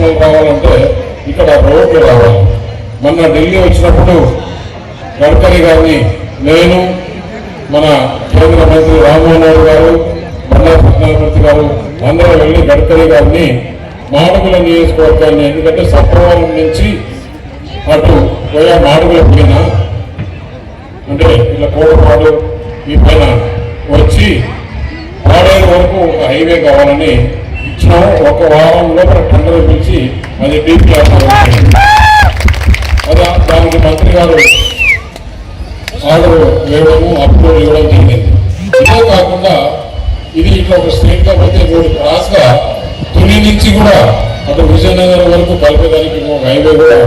పరిశ్రమలు రావాలంటే ఇక్కడ రోడ్లు రావాలి. మొన్న ఢిల్లీ వచ్చినప్పుడు గడ్కరీ గారిని నేను మన కేంద్ర మంత్రి రామ్మోహన్ గారు బండారు సత్యనారాయణమూర్తి గారు అందరూ వెళ్ళి గడ్కరీ గారిని మాడుగుల నియోజకవర్గాన్ని ఎందుకంటే సత్రవరం నుంచి అటు పోయా మాడుగుల పైన అంటే ఇలా కోటపాడు ఈ పైన వచ్చి పాడేరు వరకు ఒక హైవే కావాలని ఇచ్చినాము ఒక వారం లోపల టెండర్ పిలిచి అది డీప్ అది దానికి మంత్రి గారు ఆర్డర్ వేయడము అప్రూవల్ ఇవ్వడం జరిగింది. ఇదే కాకుండా ఇది ఇట్లా ఒక స్టేట్గా పోతే మూడు క్రాస్గా తుని నుంచి కూడా అటు విజయనగరం వరకు కలిపేదానికి మేము హైవే కూడా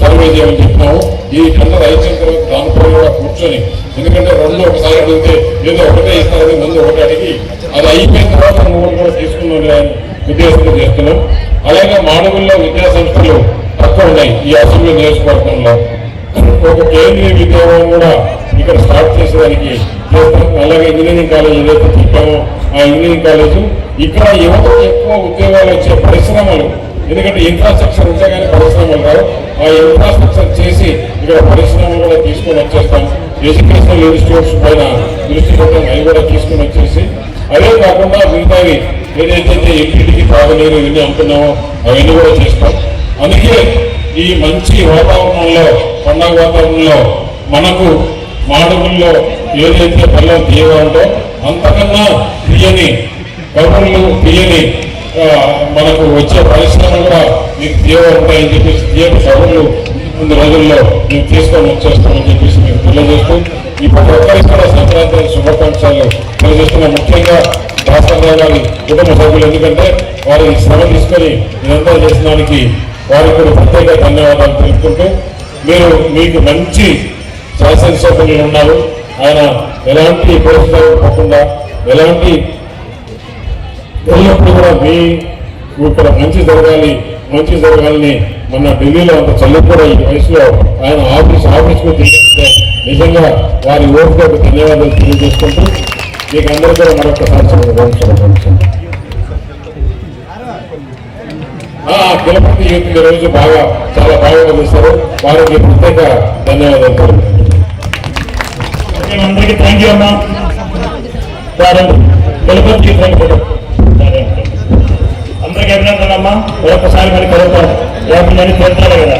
సర్వే చేయమని చెప్పినాము. ఈ టెండర్ అయిపోయిన తర్వాత దానిపై కూడా కూర్చొని ఎందుకంటే రెండు ఒకసారి అడిగితే ఏదో ఒకటే ఇస్తారని ముందు ఒకటి అడిగి అది అయిపోయిన తర్వాత మూడు కూడా తీసుకున్నాం లేదని ఉద్దేశంతో చేస్తున్నాం అలాగే మానవుల్లో విద్యా సంస్థలు తక్కువ ఉన్నాయి ఈ అసెంబ్లీ నియోజకవర్గంలో. ఒక కేంద్రీయ విద్యాలయం కూడా ఇక్కడ స్టార్ట్ చేసేదానికి చేస్తాం అలాగే ఇంజనీరింగ్ కాలేజ్ ఏదైతే చెప్పామో. ఆ ఇంజనీరింగ్ కాలేజు ఇక్కడ యువత ఎక్కువ ఉద్యోగాలు వచ్చే పరిశ్రమలు ఎందుకంటే ఇన్ఫ్రాస్ట్రక్చర్ ఉంటే కానీ పరిశ్రమలు రావు. ఆ ఇన్ఫ్రాస్ట్రక్చర్ చేసి ఇక్కడ పరిశ్రమలు కూడా తీసుకొని వచ్చేస్తాం. ఎడ్యుకేషనల్ ఇన్స్టిట్యూట్స్ పైన దృష్టి పెట్టడం అవి కూడా తీసుకొని వచ్చేసి. అదే కాకుండా మిగతావి ఏదైతే ఇంటింటికి తాగునీరు ఇవన్నీ అమ్ముతున్నామో అవన్నీ కూడా చేస్తాం. అందుకే ఈ మంచి వాతావరణంలో పండగ వాతావరణంలో మనకు మాడుగుల్లో ఏదైతే బెల్లం తీయగా ఉందో అంతకన్నా తీయని కబుర్లు తీయని మనకు వచ్చే పరిశ్రమలు కూడా మీకు తీయగా ఉంటాయని చెప్పేసి తీయని కబుర్లు ముందు రోజుల్లో మేము తీసుకొని వచ్చేస్తామని చెప్పేసి మీకు తెలియజేస్తూ ఇప్పుడు ఒక్కరికి కూడా సంక్రాంతి శుభాకాంక్షలు తెలియజేస్తున్నాం. ముఖ్యంగా భాస్కర్రావు గారి కుటుంబ సభ్యులు ఎందుకంటే వారి శ్రమ తీసుకొని నిరంతరం చేసిన దానికి వారికి కూడా ప్రత్యేక ధన్యవాదాలు తెలుపుకుంటూ మీరు మీకు మంచి శాసనసభ్యులు ఉన్నారు. ఆయన ఎలాంటి ప్రోత్సాహం పోకుండా ఎలాంటి ఎల్లప్పుడూ కూడా మీ ఇక్కడ మంచి జరగాలి మంచి జరగాలని మన ఢిల్లీలో అంత చల్లి కూడా ఈ వయసులో ఆయన ఆఫీస్ ఆఫీస్కు తీసుకుంటే నిజంగా వారి ఓటుకు ధన్యవాదాలు తెలియజేసుకుంటూ మీకు అందరూ కూడా మరొక శుభాకాంక్షలు. తిరుపతి యూత్ ఈ రోజు బాగా చాలా బాగా చేశారు వారికి ప్రత్యేక ధన్యవాదాలు. తెలుపుతున్నాను. అందరికీ థ్యాంక్ యూ అమ్మా. సరే అందరికీ అభినందన అమ్మా. ఒకసారి మరి కలుగుతాం యాభై మంది చేస్తారు కదా.